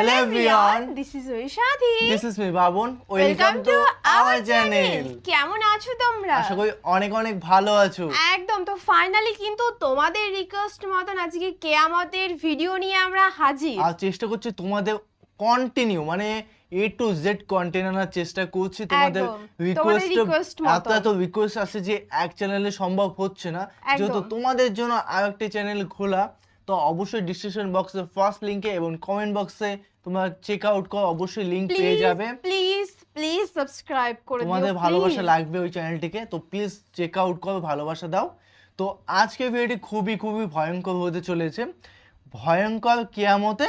Hello everyone. This is Oishadi. This is me Baban Welcome to our channel. Channel কেমন আছো তোমরা আশা করি অনেক অনেক ভালো আছো একদম তো ফাইনালি কিন্তু তোমাদের রিকোয়েস্ট মতন আজকে কেয়ামতের ভিডিও নিয়ে আমরা হাজির আর চেষ্টা করছি তোমাদের কন্টিনিউ মানে এ টু জেড কন্টেন্ট আনার চেষ্টা করছি তোমাদের রিকোয়েস্ট এত। এত রিকোয়েস্ট আসে যে এক চ্যানেলে সম্ভব হচ্ছে না। যেহেতু তোমাদের জন্য আর একটা চ্যানেল খোলা তো অবশ্যই ডিসক্রিপশন বক্সে ফার্স্ট লিংকে এবং কমেন্ট বক্সে তোমরা চেক আউট করো অবশ্যই লিংক পেয়ে যাবে। প্লিজ প্লিজ সাবস্ক্রাইব করে দিও তোমাদের ভালোবাসা লাগবে ওই চ্যানেলটিকে তো প্লিজ চেক আউট করো ভালোবাসা দাও। তো আজকে ভিডিওটি খুবই খুবই ভয়ঙ্কর হতে চলেছে। ভয়ঙ্কর কেয়ামতে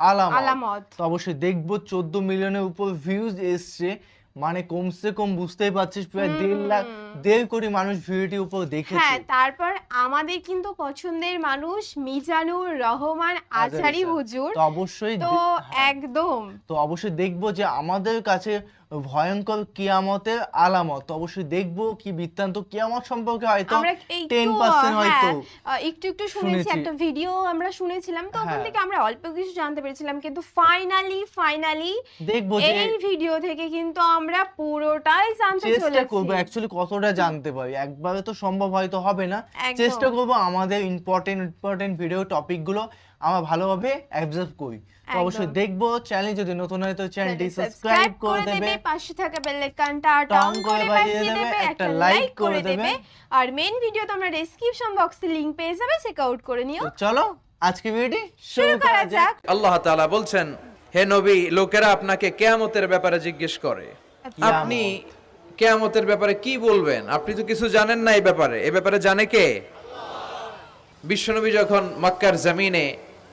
আলামত। আলামত। তো অবশ্যই দেখব চোদ্দ মিলিয়নের উপর ভিউজ এসছে। মানে কমসে কম বুঝতেই পারছিস প্রায় দেড় লাখ দেড় কোটি মানুষ ভিডিওটির উপর দেখেছে। হ্যাঁ তারপর আমাদের কিন্তু পছন্দের মানুষ মিজানুর রহমান আচারি স্যার। হুজুর। তো অবশ্যই তো একদম। তো অবশ্যই দেখব যে আমাদের কাছে ভয়ঙ্কর কিয়ামতের আলামত। অবশ্যই দেখব কি বৃত্তান্ত কিয়ামত সম্পর্কে হয়তো একটু টেন পার্সেন্ট হ্যাঁ, হয়তো একটু একটু শুনেছি। একটা ভিডিও আমরা শুনেছিলাম তো ওখান হ্যাঁ। থেকে আমরা অল্প কিছু জানতে পেরেছিলাম কিন্তু ফাইনালি ফাইনালি দেখব এই ভিডিও থেকে কিন্তু আমরা পুরোটাই জানতে চলেছি। চেষ্টা করব অ্যাকচুয়ালি কতটা জানতে পারি। একবারে তো সম্ভব হয়তো হবে না। চেষ্টা করব আমাদের ইম্পর্টেন্ট ইম্পর্টেন্ট ভিডিও টপিকগুলো আমরা ভালোভাবে অবজার্ভ করি। তো অবশ্যই দেখব চ্যানেল যদি নতুন হয় তো চ্যানেলটি সাবস্ক্রাইব করে দেবে। পাশে থাকা বেল আইকনটা টং টং করে বাজিয়ে দেবে, একটা লাইক করে দেবে। আর মেন ভিডিও তোমরা ডেসক্রিপশন বক্সে লিংক পেয়ে যাবে চেক আউট করে নিও। তো চলো আজকে ভিডিওটি শুরু করা যাক। আল্লাহ তাআলা বলছেন হে নবী লোকেরা আপনাকে কেয়ামতের ব্যাপারে জিজ্ঞেস করে। আপনি কেয়ামতের ব্যাপারে কি বলবেন? আপনি তো কিছু জানেন না এই ব্যাপারে। এই ব্যাপারে জানে কে? বিশ্বনবী যখন মক্কার জমিনে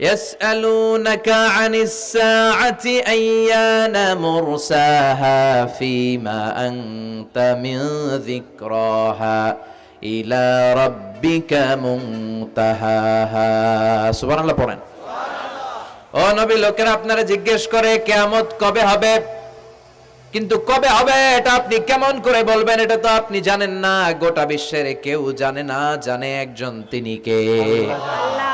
يسألونك عن الساعة أيان مرساها فيما أنت من ذكراها إلى ربك منتهاها سبحان الله পড়েন ও নবী লোকেরা আপনারা জিজ্ঞেস করে কেয়ামত কবে হবে কিন্তু কবে হবে এটা আপনি কেমন করে বলবেন এটা তো আপনি জানেন না গোটা বিশ্বের কেউ জানে না জানে একজন তিনি কে আল্লাহ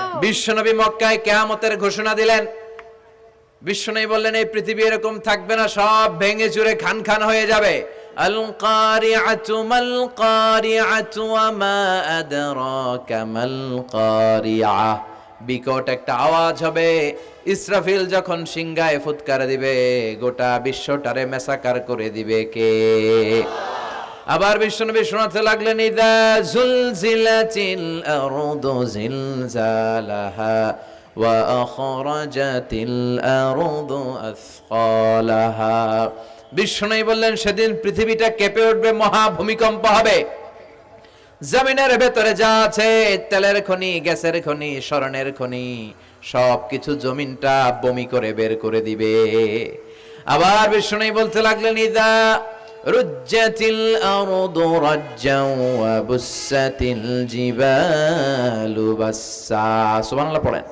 বিশ্বনবী মক্কায় কেয়ামতের ঘোষণা দিলেন। বিশ্বনবী বললেন, এই পৃথিবী এরকম থাকবে না, সব ভেঙে চুরে খান খান হয়ে যাবে। আল কারিআতু মাল কারিআতু ওয়া মা আদরাকা মাল বিকট একটা আওয়াজ হবে। ইসরাফিল যখন সিংহায় ফুৎকার দিবে, গোটা বিশ্বটারে মেসাকার করে দিবে কে? আবার বিশ্বনবী শোনাতে লাগলেন, ইদা জুলজিলাতিল আরদু জিলজালাহা ওয়া আখরাজাতিল আরদু আসফালাহা। বিশ্বনবী বললেন, সেদিন পৃথিবীটা কেঁপে উঠবে, মহা ভূমিকম্প হবে। জমিনের ভেতরে যা আছে, তেলের খনি, গ্যাসের খনি স্মরণের খনি সব কিছু জমিনটা বমি করে বের করে দিবে। আবার বিষ্ণু বলতে লাগলেন, ইদা রুজ্জাতিল আরদু রাজ্জাও ওয়া বুসাতিল জিবালু বাসসা। সুবহানাল্লাহ পড়েন।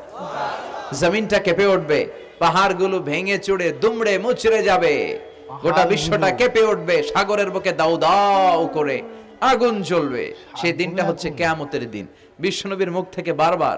জমিনটা কেঁপে উঠবে পাহাড়গুলো ভেঙে চুড়ে দুমড়ে মুচড়ে যাবে। গোটা বিশ্বটা কেঁপে উঠবে সাগরের বুকে দাউ দাউ করে আগুন জ্বলবে। সেই দিনটা হচ্ছে কেয়ামতের দিন। বিশ্বনবীর মুখ থেকে বারবার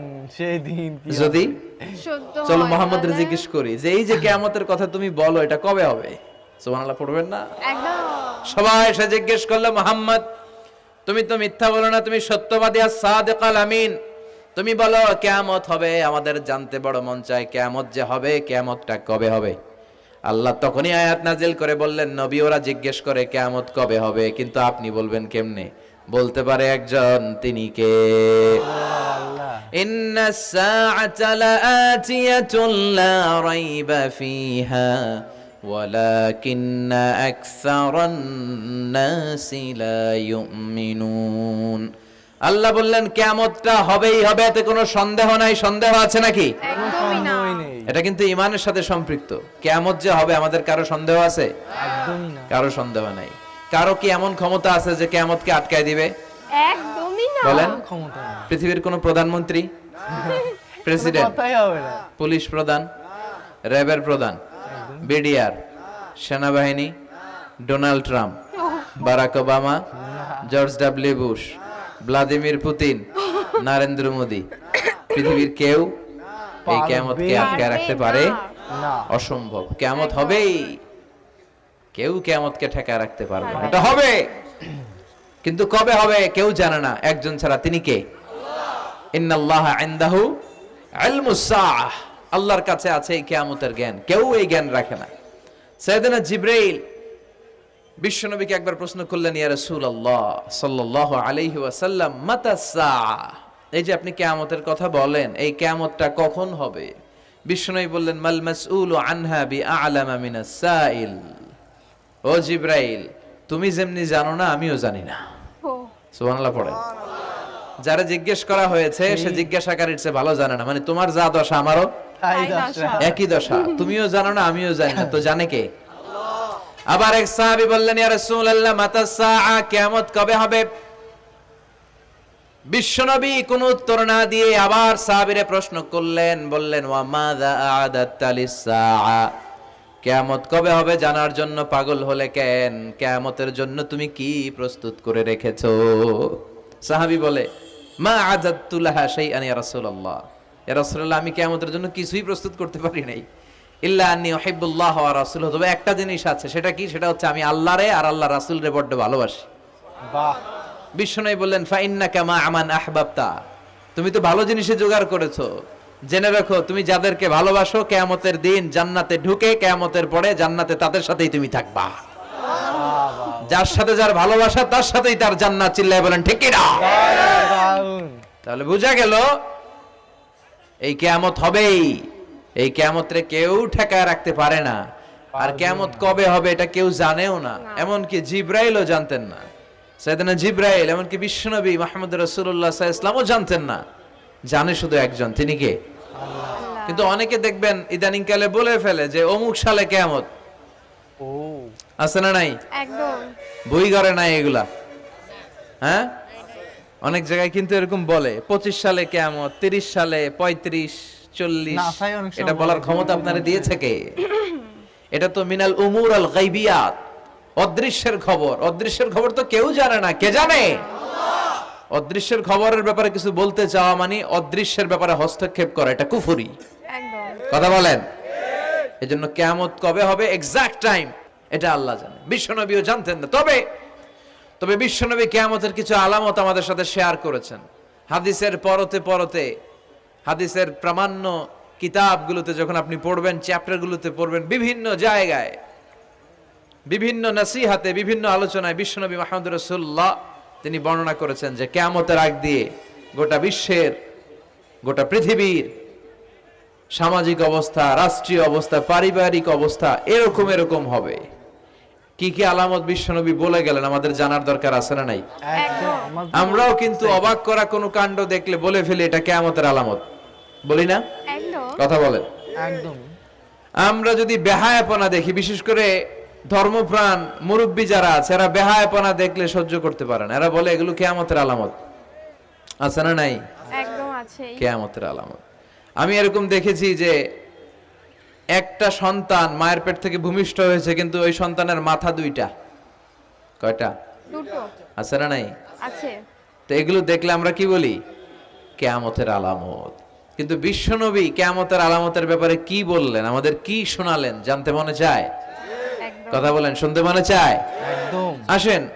সেই দিন যদি চলো মোহাম্মদ জিজ্ঞেস করি যে এই যে কেয়ামতের কথা তুমি বলো এটা কবে হবে? সুবহানাল্লাহ পড়বেন না? সবাই এসে জিজ্ঞেস করল মোহাম্মদ তুমি তো মিথ্যা বলো না তুমি সত্যবাদী আর সাদেকাল আমিন। তুমি বলো কেয়ামত হবে আমাদের জানতে বড় মন চায় কেয়ামত যে হবে কেয়ামতটা কবে হবে? আল্লাহ তখনই আয়াত নাজিল করে বললেন নবী ওরা জিজ্ঞেস করে কেয়ামত কবে হবে? কিন্তু আপনি বলবেন কেমনে? বলতে পারে একজন তিনি কে? আল্লাহ। বললেন কেমতটা হবেই হবে এতে কোনো সন্দেহ নাই। সন্দেহ আছে নাকি? এটা কিন্তু ইমানের সাথে সম্পৃক্ত। কেমত যে হবে আমাদের কারও সন্দেহ আছে? কারও সন্দেহ নাই। কারও কি এমন ক্ষমতা আছে যে কেয়ামতকে আটকায় দিবে? একদমই না। বলেন। ক্ষমতা পৃথিবীর কোনো প্রধানমন্ত্রী? প্রেসিডেন্ট। পুলিশ প্রধান র্যাবের প্রধান বিডিআর সেনাবাহিনী Donald Trump Barack Obama George W Bush Vladimir Putin Narendra Modi. পৃথিবীর কেউ এই কেয়ামতকে আটকে রাখতে পারে অসম্ভব। কেয়ামত হবেই। কেউ কেয়ামতকে ঠেকা রাখতে পারবে না। এটা হবে। কিন্তু কবে হবে কেউ জানে না। একজন ছাড়া তিনি কে? ইন্নাল্লাহ ইনদাহু ইলমুস সাআহ। আল্লাহর কাছে আছে এই কিয়ামতের জ্ঞান। কেউ এই জ্ঞান রাখে না। সাইয়েদনা জিবরাইল বিশ্বনবীকে একবার প্রশ্ন করলেন ইয়া রাসূলুল্লাহ সাল্লাল্লাহু আলাইহি ওয়াসাল্লাম মাতা সাআ এই যে আপনি কিয়ামতের কথা বলেন এই কিয়ামতটা কখন হবে? বিশ্বনবী বললেন মাল মাসউলু আনহা বিআলামা মিনাস সাইল। ও জিবরাইল তুমি যেমনি জানো না আমিও জানি না। সুবহানাল্লাহ পড়ে। যারা জিজ্ঞেস করা হয়েছে সে জিজ্ঞাসাকারীর চেয়ে ভালো জানে না। মানে তোমার যা দশা আমারও? তাই তাই দশা। একই দশা। তুমিও জানো না আমিও জানি না। তো জানে কে? আবার এক সাহাবী বললেন ইয়া রাসূলুল্লাহ মাতা সাআ কিয়ামত কবে হবে? বিশ্বনবী কোন উত্তর না দিয়ে আবার সাহাবীরে প্রশ্ন করলেন বললেন ওয়া মাযা আ'দাত্তা লিস-সাআ কিয়ামত কবে হবে জানার জন্য পাগল হলে কেন? কেয়ামতের জন্য তুমি কি প্রস্তুত করে রেখেছ? সাহাবী বলে মা আযাত্তু সেই শাইআন রাসূলুল্লাহ। ইয়া রাসূলুল্লাহ আমি কেয়ামতের জন্য কিছুই প্রস্তুত করতে পারি নাই। ইল্লা আন্নী উহিব্বুল্লাহ ওয়া রাসূলুহু। তবে একটা জিনিস আছে সেটা কি? সেটা হচ্ছে আমি আল্লাহরে আর আল্লাহ রাসূলরে বড্ড ভালোবাসি। বাহ। বিষ্ণু বললেন ফাইন্না কামা আমান আহবাবতা। তুমি তো ভালো জিনিসে জোগাড় করেছ। জেনে রাখো, তুমি যাদেরকে ভালোবাসো, কেয়ামতের দিন জান্নাতে ঢুকে, কেয়ামতের পরে জান্নাতে তাদের সাথেই তুমি থাকবা। যার সাথে যার ভালোবাসা, তার সাথেই তার জান্নাত চিল্লায় বলেন, ঠিক না? তাহলে বোঝা গেল, এই কেয়ামত হবেই। এই কেয়ামতরে কেউ ঠেকায় রাখতে পারে না। আর কেয়ামত কবে হবে এটা কেউ জানেও না। এমনকি জিব্রাইলও জানতেন না। সাইদানা জিব্রাইল, এমনকি বিশ্বনবী মাহমুদ রসুল্লাহ ইসলামও জানতেন না। জানে শুধু একজন, তিনি কে? কিন্তু অনেকে দেখবেন ইদানিং কালে বলে ফেলে যে অমুক সালে কেয়ামত। আছে না নাই? বই করে নাই এগুলা। হ্যাঁ? অনেক জায়গায় কিন্তু এরকম বলে পঁচিশ সালে কেমত তিরিশ সালে পঁয়ত্রিশ চল্লিশ। এটা বলার ক্ষমতা আপনারা দিয়েছে কে? এটা তো মিনাল উমুর আল গাইবিয়াত। অদৃশ্যের খবর। অদৃশ্যের খবর তো কেউ জানে না। কে জানে? অদৃশ্যের খবরের ব্যাপারে কিছু বলতে চাওয়া মানে অদৃশ্যের ব্যাপারে হস্তক্ষেপ করা এটা কুফুরি। কথা বলেন? এজন্য কেয়ামত কবে হবে? এক্সাক্ট টাইম এটা আল্লাহ জানে। বিশ্বনবীও জানতেন না। তবে তবে বিশ্বনবী কেয়ামতের কিছু আলামত আমাদের সাথে শেয়ার করেছেন। হাদিসের পরতে পরতে হাদিসের প্রামাণ্য কিতাবগুলোতে যখন আপনি পড়বেন চ্যাপ্টারগুলোতে পড়বেন বিভিন্ন জায়গায় বিভিন্ন নসিহাতে বিভিন্ন আলোচনায় বিশ্বনবী মাহমুদ রসুল্লাহ তিনি বর্ণনা করেছেন যে কেয়ামতের আগ দিয়ে গোটা বিশ্বের গোটা পৃথিবীর সামাজিক অবস্থা রাষ্ট্রীয় অবস্থা পারিবারিক অবস্থা এরকম এরকম হবে। কি কি আলামত বিশ্বনবী বলে গেলেন আমাদের জানার দরকার আছে না নাই? আমরাও কিন্তু অবাক করা কোনো কাণ্ড দেখলে বলে ফেলি এটা কেয়ামতের আলামত। বলি না? কথা বলেন। একদম। আমরা যদি বেহায়াপনা দেখি বিশেষ করে ধর্মপ্রাণ মুরব্বী যারা আছে এরা বেহায়াপনা দেখলে সহ্য করতে পারে না। এরা বলে এগুলো কেয়ামতের আলামত। আছে না নাই? একদম আছে। কেয়ামতের আলামত। আমি এরকম দেখেছি যে একটা সন্তান মায়ের পেট থেকে ভূমিষ্ঠ হয়েছে কিন্তু ওই সন্তানের মাথা দুইটা। কয়টা? আছে না নাই? আছে। তো এগুলো দেখলে আমরা কি বলি? কেয়ামতের আলামত। কিন্তু বিশ্বনবী কেয়ামতের আলামতের ব্যাপারে কি বললেন? আমাদের কি শোনালেন? জানতে মনে চায়? কথা বলেন শুনতে মনে চায়? আসেন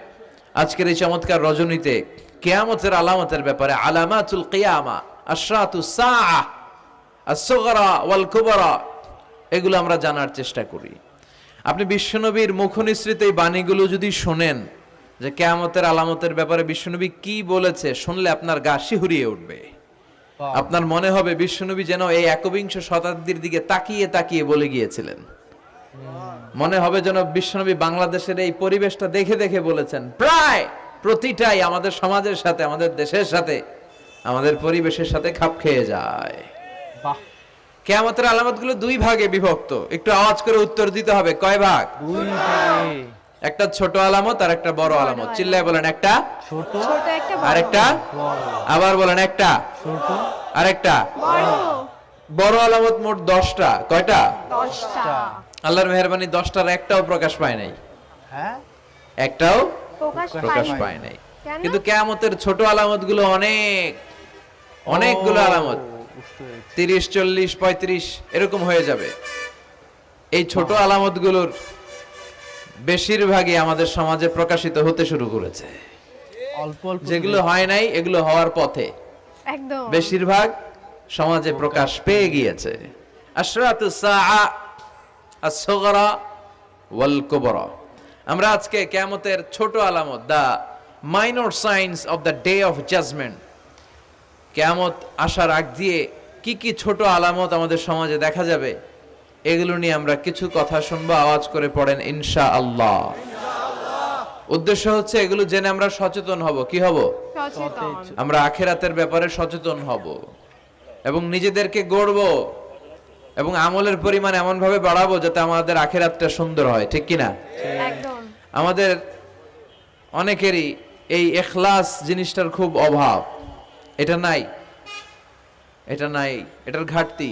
আজকের এই চমৎকার রজনীতে কেয়ামতের আলামতের ব্যাপারে আলামাতুল কিয়ামা আশরাতু সাআ as-সুগরা ওয়াল কুবরা এগুলো আমরা জানার চেষ্টা করি। আপনি বিশ্বনবীর মুখনিসৃত এই বাণীগুলো যদি শোনেন যে কেয়ামতের আলামতের ব্যাপারে বিশ্বনবী কি বলেছে শুনলে আপনার গা শিহুরিয়ে উঠবে। আপনার মনে হবে বিশ্বনবী যেন এই একবিংশ শতাব্দীর দিকে তাকিয়ে তাকিয়ে বলে গিয়েছিলেন। মনে হবে যেন বিশ্বনবী বাংলাদেশের এই পরিবেশটা দেখে দেখে বলেছেন প্রায় প্রতিটাই আমাদের সমাজের সাথে আমাদের দেশের সাথে আমাদের পরিবেশের সাথে খাপ খেয়ে যায়। বাহ। কেয়ামতের আলামতগুলো দুই ভাগে বিভক্ত। একটু আওয়াজ করে উত্তর দিতে হবে কয় ভাগ? একটা ছোট আলামত আর একটা বড় আলামত। চিল্লায় বলেন একটা ছোট ছোট একটা বড়। আর একটা আবার বলেন একটা ছোট। আর একটা। বড়। বড় আলামত মোট দশটা কয়টা? দশটা। আল্লাহর মেহরবানি দশটার একটাও প্রকাশ পায় নাই। হ্যাঁ? একটাও প্রকাশ পায় নাই। কিন্তু কেয়ামতের ছোট আলামতগুলো অনেক অনেকগুলো আলামত। তিরিশ চল্লিশ পঁয়ত্রিশ এরকম হয়ে যাবে। এই ছোট আলামতগুলোর বেশিরভাগই আমাদের সমাজে প্রকাশিত হতে শুরু করেছে। অল্প অল্প যেগুলো হয় নাই এগুলো হওয়ার পথে একদম। বেশিরভাগ সমাজে প্রকাশ পেয়ে গিয়েছে। আশরাতু সাআ আস-সুগরা ওয়াল কুবরা আমরা আজকে কিয়ামতের ছোট আলামত the minor signs of the day of judgement. কিয়ামত আসার আগ দিয়ে কি কি ছোট আলামত আমাদের সমাজে দেখা যাবে এগুলো নিয়ে আমরা কিছু কথা শুনব আওয়াজ করে পড়েন ইনশা আল্লাহ উদ্দেশ্য হচ্ছে এগুলো জেনে আমরা সচেতন হব। কি হব? আমরা আখেরাতের ব্যাপারে সচেতন হব এবং নিজেদেরকে গড়ব। এবং আমলের পরিমাণ এমন ভাবে বাড়াবো যাতে আমাদের আখেরাতটা সুন্দর হয় ঠিক কিনা? আমাদের অনেকেরই এই এখলাস জিনিসটার খুব অভাব। এটা নাই এটা নাই এটার ঘাটতি।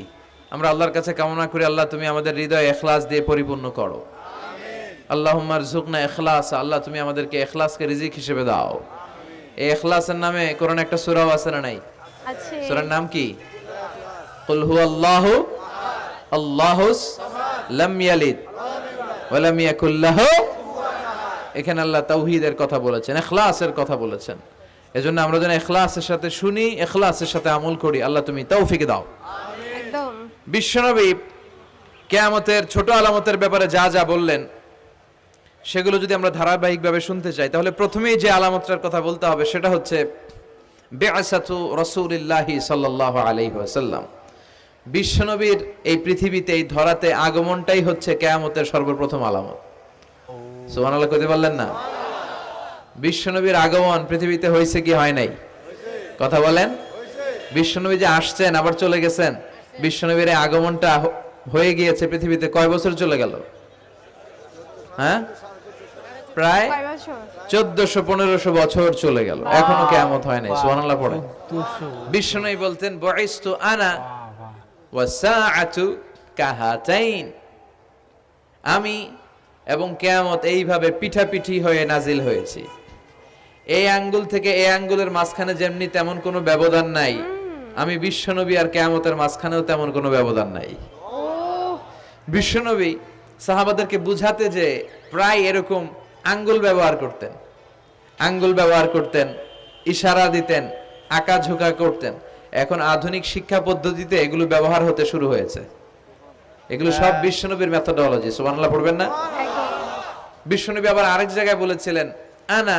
আমরা আল্লাহর কাছে কামনা করি আল্লাহ তুমি আমাদের হৃদয় এখলাস দিয়ে পরিপূর্ণ করো। আল্লাহ ঝুকনা এখলাস আল্লাহ তুমি আমাদেরকে এখলাসকে রিজিক হিসেবে দাও। এই এখলাসের নামে কোরআন একটা সুরাও আছে না নাই? সূরার নাম কি? কুল হু আল্লাহু আল্লাহুস লাম ইয়ালিদ ওয়া লাম ইয়াকুল লাহু এখানে আল্লাহ তাওহীদের কথা বলেছেন ইখলাসের কথা বলেছেন। এজন্য আমরা যেন ইখলাসের সাথে শুনি ইখলাসের সাথে আমল করি। আল্লাহ তুমি তৌফিক দাও। একদম। বিশ্বনবী কেয়ামতের ছোট আলামতের ব্যাপারে যা যা বললেন সেগুলো যদি আমরা ধারাবাহিকভাবে শুনতে চাই তাহলে প্রথমেই যে আলামতটার কথা বলতে হবে সেটা হচ্ছে বেআসাতু রসুলিল্লাহি সাল্লাল্লাহু আলাইহি ওয়াসাল্লাম। বিশ্বনবীর এই পৃথিবীতে এই ধরাতে আগমনটাই হচ্ছে কেয়ামতের সর্বপ্রথম আলামত। সুবহানাল্লাহ কইতে পারলেন না? বিশ্বনবীর আগমন পৃথিবীতে হয়েছে কি হয় নাই? কথা বলেন। বিশ্বনবী যে আসছেন আবার চলে গেছেন বিশ্বনবীর এই আগমনটা হয়ে গিয়েছে পৃথিবীতে কয় বছর চলে গেল? হ্যাঁ? প্রায় চোদ্দশো পনেরোশো বছর চলে গেল। এখনও কেমত হয় নাই। সুবহানাল্লাহ পড়ে বিশ্বনবী বলতেন বয়স্তু আনা বাবা কাহাতাইন। আমি এবং কেয়ামত এইভাবে পিঠাপিঠি হয়ে নাজিল হয়েছি। এই আঙ্গুল থেকে এই আঙ্গুলের মাঝখানে যেমনি তেমন কোনো ব্যবধান নাই। আমি বিশ্বনবী আর কেয়ামতের মাঝখানেও তেমন কোনো ব্যবধান নাই। বিশ্বনবী সাহাবাদেরকে বুঝাতে যে প্রায় এরকম আঙ্গুল ব্যবহার করতেন। আঙ্গুল ব্যবহার করতেন, ইশারা দিতেন আঁকা ঝোঁকা করতেন। এখন আধুনিক শিক্ষা পদ্ধতিতে এগুলো ব্যবহার হতে শুরু হয়েছে। এগুলো সব বিশ্বনবীর মেথোডোলজি সুবহানাল্লাহ পড়বেন না? বিশ্বনবী আবার আরেক জায়গায় বলেছিলেন আনা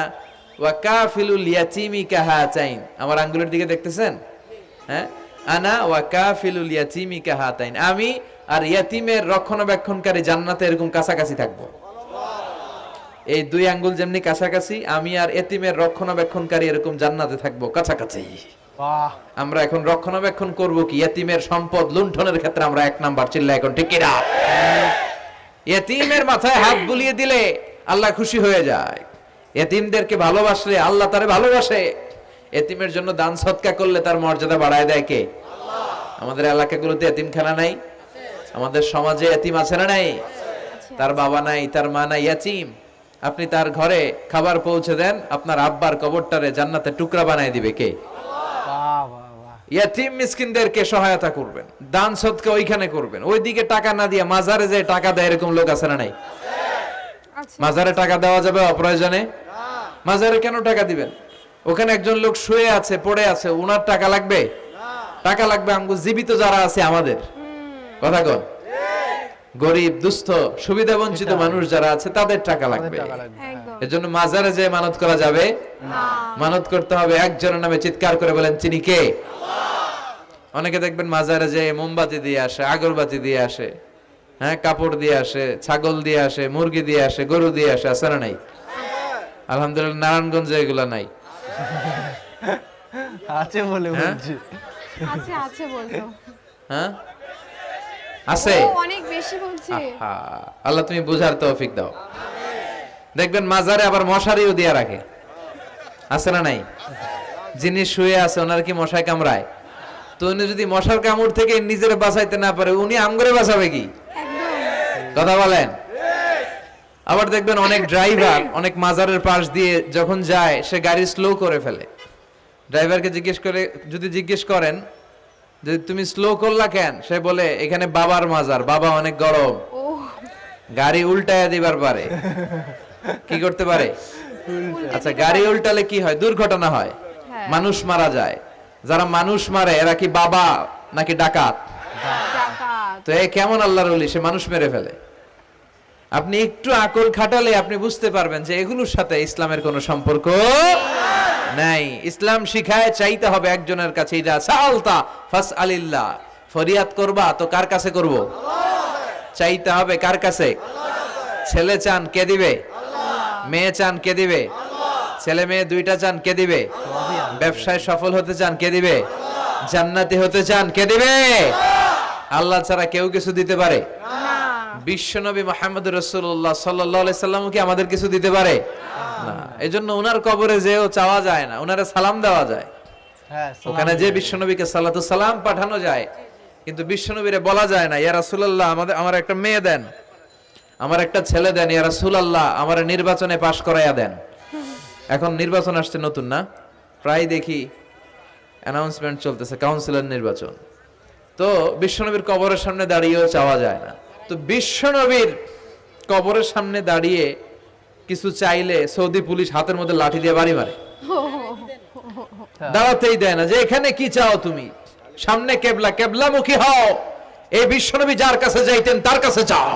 ওয়া কাফিলুল ইয়াতিমি কাহাতাইন। আমার আঙ্গুলের দিকে দেখতেছেন? হ্যাঁ? আনা ওয়া কাফিলুল ইয়াতিমি কাহাতাইন। আমি আর ইয়াতিমের রক্ষণাবেক্ষণকারী জান্নাতে এরকম কাছাকাছি থাকব। এই দুই আঙ্গুল যেমনি কাছাকাছি আমি আর এতিমের রক্ষণাবেক্ষণকারী এরকম জান্নাতে থাকব কাছাকাছি। আমরা এখন রক্ষণাবেক্ষণ করব কি? এতিমের সম্পদ লুণ্ঠনের ক্ষেত্রে আমরা এক নাম্বার চিল্লা এখন ঠিক কিনা? এতিমের মাথায় হাত বুলিয়ে দিলে আল্লাহ খুশি হয়ে যায়। এতিমদেরকে ভালোবাসলে আল্লাহ তারে ভালোবাসে। এতিমের জন্য দান সৎকা করলে তার মর্যাদা বাড়ায় দেয় কে? আমাদের এলাকাগুলোতে এতিমখানা নাই। আমাদের সমাজে এতিম আছে না নাই? তার বাবা নাই তার মা নাই এতিম। আপনি তার ঘরে খাবার পৌঁছে দেন আপনার আব্বার কবরটারে জান্নাতে টুকরা বানায় দিবে কে? ইয়াতিম মিসকিনদেরকে সহায়তা করবেন দান সদকা ওইখানে করবেন। ওইদিকে টাকা না দিয়ে মাজারে যে টাকা দেয় এরকম লোক আছে না নাই? মাজারে টাকা দেওয়া যাবে অপ্রয়োজনে? মাজারে কেন টাকা দিবেন? ওখানে একজন লোক শুয়ে আছে পড়ে আছে ওনার টাকা লাগবে? টাকা লাগবে আমগো জীবিত যারা আছে আমাদের। কথা কন। গরিব দুস্থ সুবিধা বঞ্চিত মানুষ যারা আছে তাদের টাকা লাগবে। হ্যাঁ। এজন্য মাজারে যে মানত করা যাবে। মানত করতে হবে একজনের নামে চিৎকার করে বলেন চিনি কে? অনেকে দেখবেন মাজারে যে মোমবাতি দিয়ে আসে আগরবাতি দিয়ে আসে হ্যাঁ কাপড় দিয়ে আসে ছাগল দিয়ে আসে মুরগি দিয়ে আসে গরু দিয়ে আসে আছে না নাই? আলহামদুলিল্লাহ নারায়ণগঞ্জে এগুলো নাই। আছে বলে হ্যাঁ? বলছি। আছে আছে বলতো হ্যাঁ? আছে? অনেক বেশি বলছে। আল্লাহ তুমি বুঝার তৌফিক দাও। দেখবেন মাজারে আবার মশারিও দিয়া রাখে। আছে না নাই? যিনি শুয়ে আছে ওনার কি মশায় কামড়ায়? তো উনি যদি মশার কামড় থেকে নিজের বাঁচাইতে না পারে উনি আমগরে বাঁচাবে কি? কথা বলেন? আবার দেখবেন অনেক ড্রাইভার অনেক মাজারের পাশ দিয়ে যখন যায় সে গাড়ি স্লো করে ফেলে। ড্রাইভারকে জিজ্ঞেস করে যদি জিজ্ঞেস করেন যে তুমি স্লো করলা কেন? সে বলে এখানে বাবার মাজার বাবা অনেক গরম। গাড়ি উল্টায় দিবার পারে। কি করতে পারে? আচ্ছা গাড়ি উল্টালে কি হয়? দুর্ঘটনা হয়। হ্যাঁ। মানুষ মারা যায়। যারা মানুষ মারে এরা কি বাবা নাকি ডাকাত। তো এ কেমন আল্লাহর ওলি? সে মানুষ মেরে ফেলে। আপনি একটু আকল খাটালে আপনি বুঝতে পারবেন যে এগুলোর সাথে ইসলামের কোনো সম্পর্ক নাই। ইসলাম শিখায়, চাইতে হবে একজনের কাছে ইদা সালতা ফাস আলিল্লাহ ফরিয়াদ করবা, তো কার কাছে করব? চাইতে হবে কার কাছে? ছেলে চান, কে দিবে? মেয়ে চান, কে দিবে? ছেলে মেয়ে দুইটা চান, কে দিবে? ব্যবসায় সফল হতে চান, কে দিবে? জান্নাতি হতে চান, কে দিবে? আল্লাহ ছাড়া কেউ কিছু দিতে পারে। না বিশ্বনবী মোহাম্মদ রসুল্লাহ সাল্লাহ সাল্লাম কি আমাদের কিছু দিতে পারে? না। এই জন্য ওনার কবরে যেও চাওয়া যায় না ওনারে সালাম দেওয়া যায়। হ্যাঁ ওখানে যে বিশ্বনবীকে সালাতু সালাম পাঠানো যায় কিন্তু বিশ্বনবীরে বলা যায় না ইয়া রাসূলুল্লাহ আমাদের আমার একটা মেয়ে দেন আমার একটা ছেলে দেন ইয়া রাসূলুল্লাহ আমার নির্বাচনে পাশ করাইয়া দেন। এখন নির্বাচন আসছে নতুন না? প্রায় দেখি অ্যানাউন্সমেন্ট চলতেছে কাউন্সিলর নির্বাচন। তো বিশ্বনবীর কবরের সামনে দাঁড়িয়েও চাওয়া যায় না। তো বিশ্বনবীর কবরের সামনে দাঁড়িয়ে কিছু চাইলে সৌদি পুলিশ হাতের মধ্যে লাঠি দিয়ে বাড়ি মারে। দাঁড়াতেই দেয় না যে এখানে কি চাও তুমি? সামনে কেবলা কেবলামুখী হও। এই বিশ্বনবী যার কাছে যাইতেন তার কাছে যাও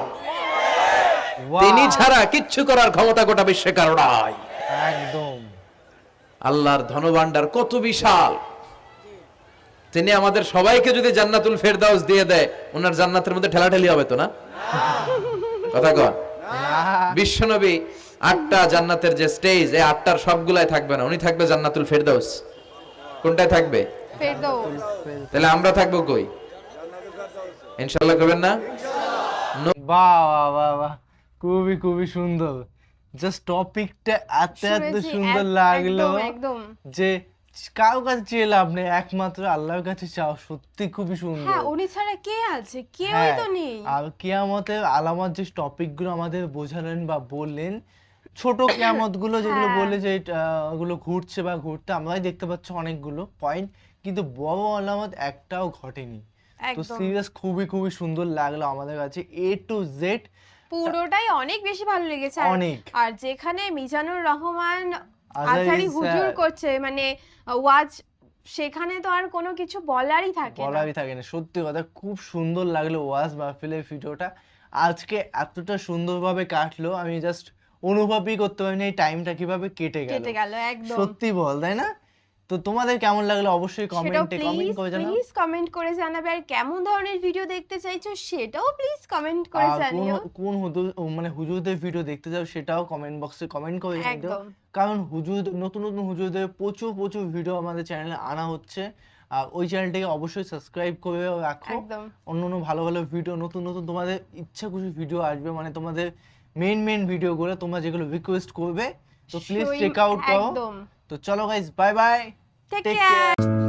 তিনি ছাড়া কিচ্ছু করার ক্ষমতা গোটা বিশ্বে কারও নাই। একদম। আল্লাহর ধনভাণ্ডার কত বিশাল। তিনি আমাদের সবাইকে যদি জান্নাতুল ফেরদাউস দিয়ে দেয় ওনার জান্নাতের মধ্যে ঠেলাঠেলি হবে তো না? কথা কন। বিশ্বনবী আটটা জান্নাতের যে স্টেজ এই আটটার সবগুলাই থাকবে না। উনি থাকবে জান্নাতুল ফেরদাউস। কোনটায় থাকবে? তাহলে আমরা থাকব কই? ইনশাআল্লাহ করবেন না? বাহ বাহ বাহ বাহ। খুবই খুবই সুন্দর। জাস্ট টপিকটা এত এত সুন্দর লাগল একদম, একদম। যে কারও কাছে চেয়ে লাভ নেই একমাত্র আল্লাহর কাছে চাও সত্যি খুবই সুন্দর। হ্যাঁ উনি ছাড়া কে আছে? কেউই হ্যাঁ, তো নেই। আর কিয়ামতের আলামত যে টপিকগুলো আমাদের বোঝালেন বা বললেন ছোট কিয়ামতগুলো যেগুলো হ্যাঁ। বলে যে ওগুলো ঘুরছে বা ঘুরতে আমরাই দেখতে পাচ্ছি অনেকগুলো পয়েন্ট কিন্তু বড় আলামত একটাও ঘটেনি। তো সিরিয়াস খুবই খুবই সুন্দর লাগল আমাদের কাছে এ টু জেড পুরোটাই অনেক বেশি ভালো লেগেছে। অনেক। আর যেখানে মিজানুর রহমান আজারি হুজুর করছে মানে ওয়াজ সেখানে তো আর কোনো কিছু বলারই থাকে না। বলারই থাকে না। সত্যি কথা খুব সুন্দর লাগল ওয়াজ মাহফিলের ভিডিওটা। আজকে এতটা সুন্দরভাবে কাটলো আমি জাস্ট অনুভবই করতে পারিনি এই টাইমটা কীভাবে কেটে গেল। কেটে গেল একদম। সত্যি বল তাই না? তো তোমাদের কেমন লাগল অবশ্যই কমেন্টে কমেন্ট করে জানাও। প্লিজ কমেন্ট করে জানাবে। আর কেমন ধরনের ভিডিও দেখতে চাইছো সেটাও প্লিজ কমেন্ট করে জানিও। কোন হুজুর মানে হুজুরদের ভিডিও দেখতে চাও সেটাও কমেন্ট বক্সে কমেন্ট করে জানিও কারণ হুজুর নতুন নতুন হুজুরদের প্রচুর প্রচুর ভিডিও আমাদের চ্যানেলে আনা হচ্ছে। আর ওই চ্যানেলটাকে অবশ্যই সাবস্ক্রাইব করে রাখো। একদম। অন্য অন্য ভালো ভালো ভিডিও নতুন নতুন তোমাদের ইচ্ছা খুশি ভিডিও আসবে। মানে তোমাদের মেইন মেইন ভিডিওগুলো তোমরা যেগুলো রিকোয়েস্ট করবে তো প্লিজ চেক আউট করো। তো চলো guys bye bye Take, Take care. care.